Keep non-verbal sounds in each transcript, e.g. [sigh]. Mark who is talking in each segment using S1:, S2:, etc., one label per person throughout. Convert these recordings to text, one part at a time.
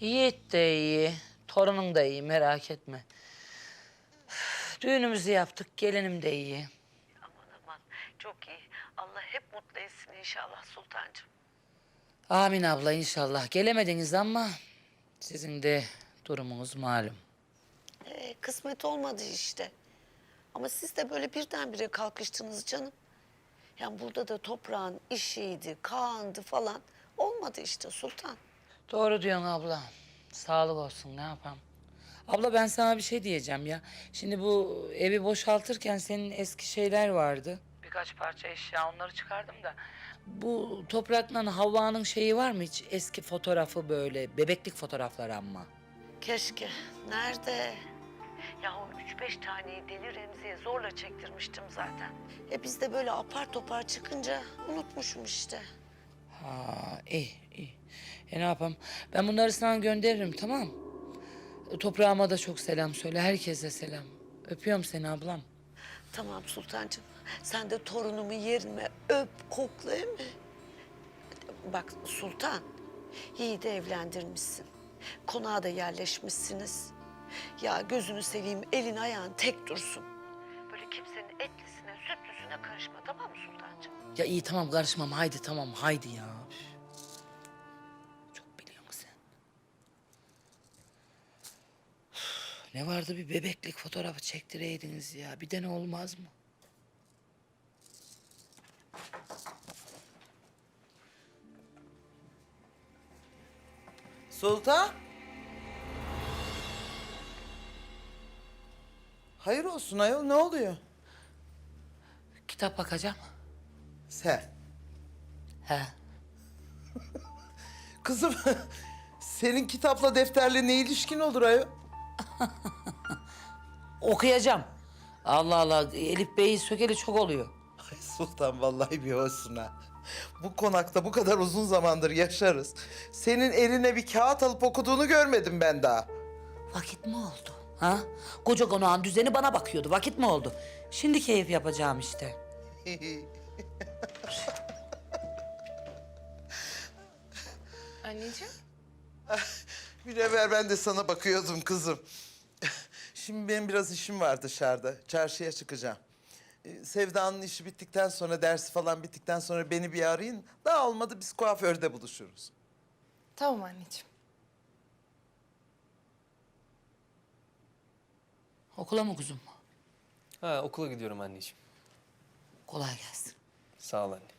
S1: Yiğit de iyi, torunun da iyi merak etme. Düğünümüzü yaptık, gelinim de iyi.
S2: Aman aman çok iyi. Allah hep mutlu etsin inşallah sultancığım.
S1: Amin abla inşallah. Gelemediniz ama sizin de durumunuz malum.
S2: Ee, kısmet olmadı işte. Ama siz de böyle birdenbire kalkıştınız canım. Yani burada da toprağın işiydi, Kaan'dı falan. Olmadı işte sultan.
S1: Doğru diyorsun abla. Sağlık olsun ne yapalım. Abla ben sana bir şey diyeceğim ya. Şimdi bu evi boşaltırken senin eski şeyler vardı. Birkaç parça eşya onları çıkardım da. Bu toprakla Havva'nın şeyi var mı hiç? Eski fotoğrafı böyle, bebeklik fotoğrafları ama.
S2: Keşke. Nerede? Ya o üç beş taneyi Deli Remzi'ye zorla çektirmiştim zaten. E biz de böyle apar topar çıkınca unutmuşum işte.
S1: Ha iyi iyi. E ne yapalım? Ben bunları sana gönderirim tamam Toprağıma da çok selam söyle. Herkese selam. Öpüyorum seni ablam.
S2: Tamam sultancığım. Sen de torunumu yerine öp, kokla değil mi? Bak sultan, iyi de evlendirmişsin. Konağa da yerleşmişsiniz. Ya gözünü seveyim, elin ayağın tek dursun. Böyle kimsenin etlisine, sütlüsüne karışma tamam mı sultancığım?
S1: Ya iyi tamam karışmam. Haydi tamam haydi ya. Üf. Ne vardı bir bebeklik fotoğrafı çektireydiniz ya. Bir de ne olmaz mı?
S3: Sultan? Hayır olsun ayol ne oluyor?
S1: Kitap bakacağım.
S3: Sen.
S1: He. [laughs]
S3: Kızım senin kitapla defterle ne ilişkin olur ayol? [laughs]
S1: Okuyacağım. Allah Allah. Elif Bey'i sökeli çok oluyor.
S3: Ay Sultan vallahi bir olsun ha. Bu konakta bu kadar uzun zamandır yaşarız. Senin eline bir kağıt alıp okuduğunu görmedim ben daha.
S1: Vakit mi oldu? Ha? Koca konağın düzeni bana bakıyordu. Vakit mi oldu? Şimdi keyif yapacağım işte. [laughs]
S4: Anneciğim.
S3: Bir evvel ben de sana bakıyordum kızım. Şimdi benim biraz işim var dışarıda. Çarşıya çıkacağım. Ee, Sevda'nın işi bittikten sonra, dersi falan bittikten sonra beni bir arayın. Daha olmadı biz kuaförde buluşuruz.
S4: Tamam anneciğim.
S1: Okula mı kuzum?
S5: Ha okula gidiyorum anneciğim.
S1: Kolay gelsin.
S5: Sağ ol anne.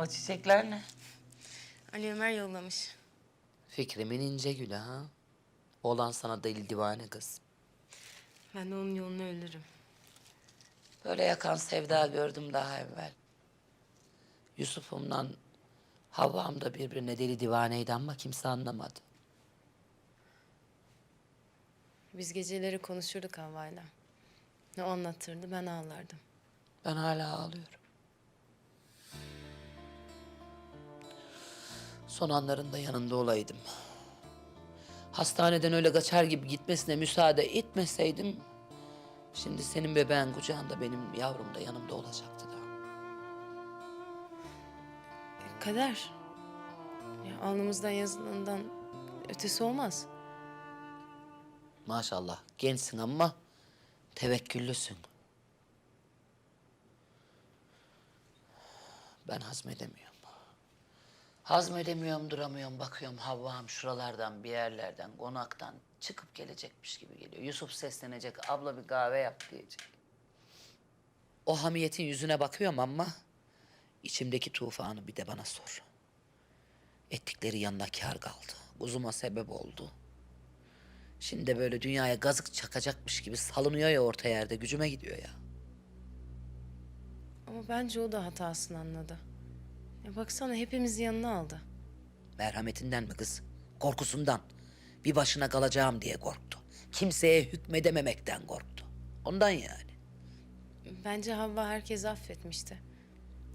S1: O çiçekler ne?
S4: Ali Ömer yollamış.
S1: Fikrimin ince gülü ha. Olan sana deli divane kız.
S4: Ben de onun yolunu ölürüm.
S1: Böyle yakan sevda gördüm daha evvel. Yusuf'umla Havva'm da birbirine deli divaneydi ama kimse anlamadı.
S4: Biz geceleri konuşurduk Havva'yla. O anlatırdı, ben ağlardım.
S1: Ben hala ağlıyorum. Son anlarında yanında olaydım. Hastaneden öyle kaçar gibi gitmesine müsaade etmeseydim... ...şimdi senin bebeğin kucağında benim yavrum da yanımda olacaktı da.
S4: Kader. Ya, alnımızdan yazılandan ötesi olmaz.
S1: Maşallah gençsin ama tevekküllüsün. Ben hazmedemiyorum. Hazmedemiyorum, duramıyorum, bakıyorum Havva'm şuralardan, bir yerlerden, konaktan çıkıp gelecekmiş gibi geliyor. Yusuf seslenecek, abla bir kahve yap diyecek. O hamiyetin yüzüne bakıyorum ama içimdeki tufanı bir de bana sor. Ettikleri yanına kar kaldı. Uzuma sebep oldu. Şimdi de böyle dünyaya gazık çakacakmış gibi salınıyor ya orta yerde. Gücüme gidiyor ya.
S4: Ama bence o da hatasını anladı. Ya baksana hepimizi yanına aldı.
S1: Merhametinden mi kız? Korkusundan. Bir başına kalacağım diye korktu. Kimseye hükmedememekten korktu. Ondan yani.
S4: Bence Havva herkesi affetmişti.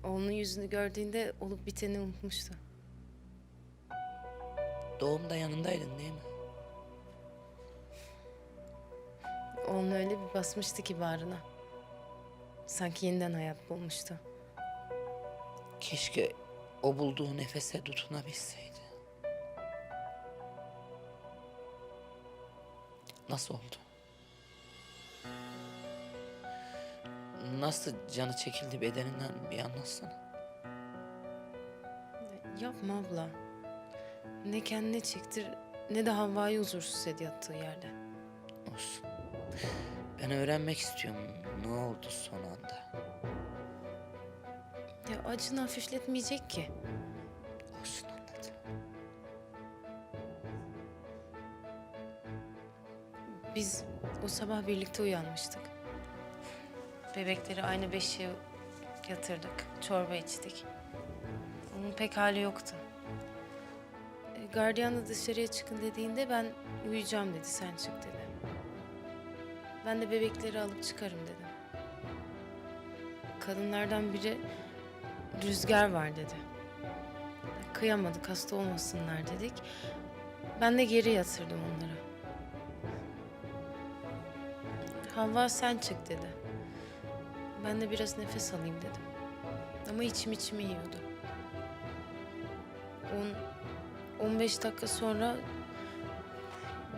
S4: Oğlunun yüzünü gördüğünde olup biteni unutmuştu.
S1: Doğumda yanındaydın değil mi?
S4: Oğlunu öyle bir basmıştı ki bağrına. Sanki yeniden hayat bulmuştu.
S1: Keşke o bulduğu nefese tutunabilseydi. Nasıl oldu? Nasıl canı çekildi bedeninden bir anlatsana.
S4: Yapma abla. Ne kendine çektir ne de Havva'yı huzursuz et yattığı yerde.
S1: Olsun. Ben öğrenmek istiyorum ne oldu son anda.
S4: Ya acını hafifletmeyecek ki.
S1: Olsun anladım.
S4: Biz o sabah birlikte uyanmıştık. Bebekleri aynı beşiğe yatırdık. Çorba içtik. Onun pek hali yoktu. E, Gardiyan da dışarıya çıkın dediğinde ben uyuyacağım dedi. Sen çık dedi. Ben de bebekleri alıp çıkarım dedim. Kadınlardan biri rüzgar var dedi. Kıyamadık hasta olmasınlar dedik. Ben de geri yatırdım onları. Havva sen çık dedi. Ben de biraz nefes alayım dedim. Ama içim içimi yiyordu. 10 15 dakika sonra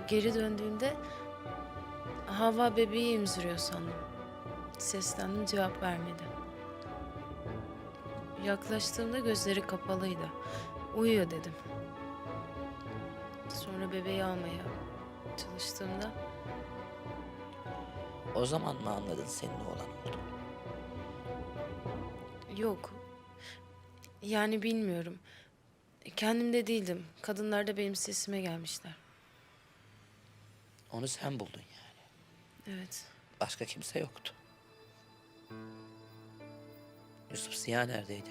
S4: geri döndüğümde Havva bebeği emziriyor sandım. Seslendim cevap vermedi. Yaklaştığımda gözleri kapalıydı. Uyuyor dedim. Sonra bebeği almaya çalıştığımda
S1: O zaman mı anladın senin oğlan oldu?
S4: Yok. Yani bilmiyorum. Kendimde değildim. Kadınlar da benim sesime gelmişler.
S1: Onu sen buldun yani.
S4: Evet.
S1: Başka kimse yoktu. Yusuf Ziya neredeydi?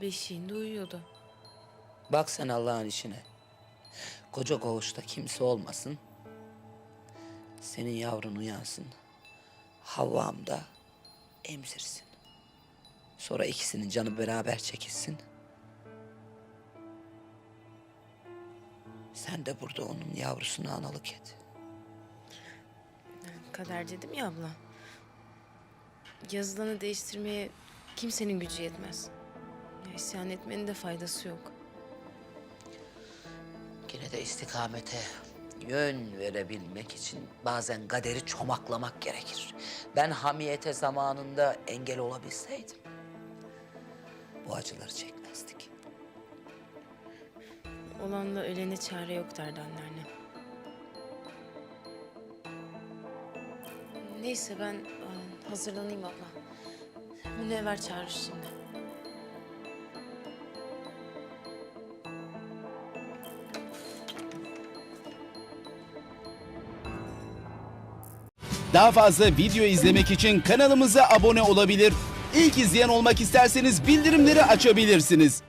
S4: Beşiğinde uyuyordu.
S1: Bak sen Allah'ın işine. Koca koğuşta kimse olmasın. Senin yavrun uyansın. Havvam da emzirsin. Sonra ikisinin canı beraber çekilsin. Sen de burada onun yavrusunu analık et.
S4: Kader dedim ya abla. Yazılanı değiştirmeye kimsenin gücü yetmez. Ya isyan etmenin de faydası yok.
S1: Yine de istikamete yön verebilmek için bazen kaderi çomaklamak gerekir. Ben hamiyete zamanında engel olabilseydim bu acıları çekmezdik.
S4: Olanla ölene çare yok derdi anneannem. Neyse ben hazırlanayım abla. Münevver çağırır şimdi.
S6: Daha fazla video izlemek için kanalımıza abone olabilir. İlk izleyen olmak isterseniz bildirimleri açabilirsiniz.